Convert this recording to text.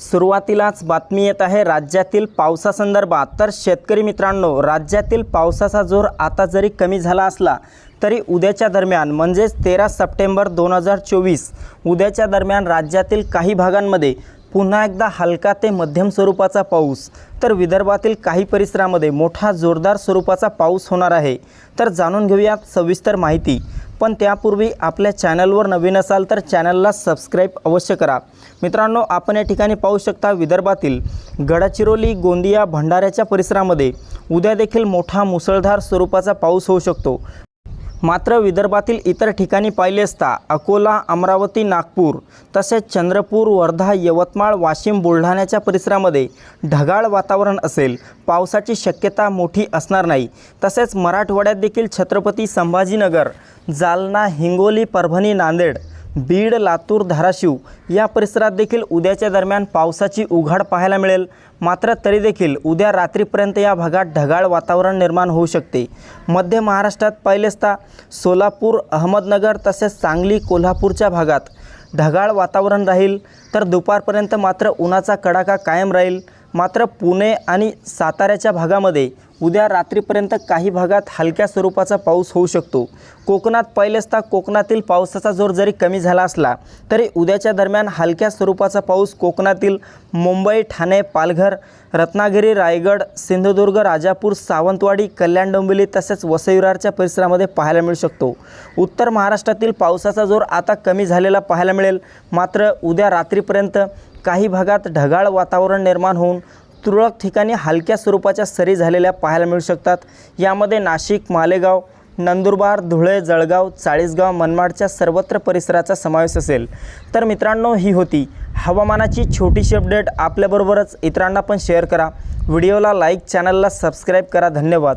सुरुवातीलाच बातमी येत आहे राज्यातील पावसासंदर्भात. तर शेतकरी मित्रांनो राज्यातील पावसाचा जोर आता जरी कमी झाला असला तरी उद्याच्या दरम्यान म्हणजेच तेरा सप्टेंबर दोन हजार चोवीस उद्याच्या दरम्यान राज्यातील काही भागांमध्ये पुन्हा एकदा हलका ते मध्यम स्वरूपाचा पाऊस तर विदर्भातील काही परिसरामध्ये मोठा जोरदार स्वरूपाचा पाऊस होणार आहे. तर जाणून घेऊयात सविस्तर माहिती. पण त्यापूर्वी आपल्या चॅनलवर नवीन असाल तर चॅनलला सबस्क्राईब अवश्य करा. मित्रांनो आपण या ठिकाणी पाहू शकता विदर्भातील गडचिरोली गोंदिया भंडाऱ्याच्या परिसरामध्ये उद्या देखील मोठा मुसळधार स्वरूपाचा पाऊस होऊ शकतो. मात्र विदर्भातील इतर ठिकाणी पाहिले असता अकोला अमरावती नागपूर तसेच चंद्रपूर वर्धा यवतमाळ वाशिम बुलढाण्याच्या परिसरामध्ये ढगाळ वातावरण असेल. पावसाची शक्यता मोठी असणार नाही. तसेच मराठवाड्यात देखील छत्रपती संभाजीनगर जालना हिंगोली परभणी नांदेड बीड लातूर धाराशिव या परिसरात देखील उद्याच्या दरम्यान पावसाची उघाड पाहायला मिळेल. मात्र तरी देखील उद्या रात्रीपर्यंत या भागात ढगाळ वातावरण निर्माण होऊ शकते. मध्य महाराष्ट्रात पाहिले असता सोलापूर अहमदनगर तसेच सांगली कोल्हापूरच्या भागात ढगाळ वातावरण राहील. तर दुपारपर्यंत मात्र उन्हाचा कडाका कायम राहील. मात्र पुणे आणि साताऱ्याच्या भागामध्ये उद्या रात्रीपर्यंत काही भागात हलक्या स्वरूपाचा पाऊस होऊ शकतो. कोकणात पहिले असता कोकणातील पावसाचा जोर जरी कमी झाला असला तरी उद्याच्या दरम्यान हलक्या स्वरूपाचा पाऊस कोकणातील मुंबई ठाणे पालघर रत्नागिरी रायगड सिंधुदुर्ग राजापूर सावंतवाडी कल्याण डोंबिवली तसेच वसईविरारच्या परिसरामध्ये पाहायला मिळू शकतो. उत्तर महाराष्ट्रातील पावसाचा जोर आता कमी झालेला पाहायला मिळेल. मात्र उद्या रात्रीपर्यंत काही भागात ढगाळ वातावरण निर्माण होऊन तुरळक ठिकाणी हलक्या स्वरूपाच्या सरी झालेल्या पाहायला मिळू शकतात. यामध्ये नाशिक मालेगाव नंदुरबार धुळे जळगाव चाळीसगाव मनमाडच्या सर्वत्र परिसराचा समावेश असेल. तर मित्रांनो ही होती हवामानाची छोटीशी अपडेट. आपल्याबरोबरच इतरांना पण शेअर करा. व्हिडिओला लाईक चॅनलला सबस्क्राईब करा. धन्यवाद.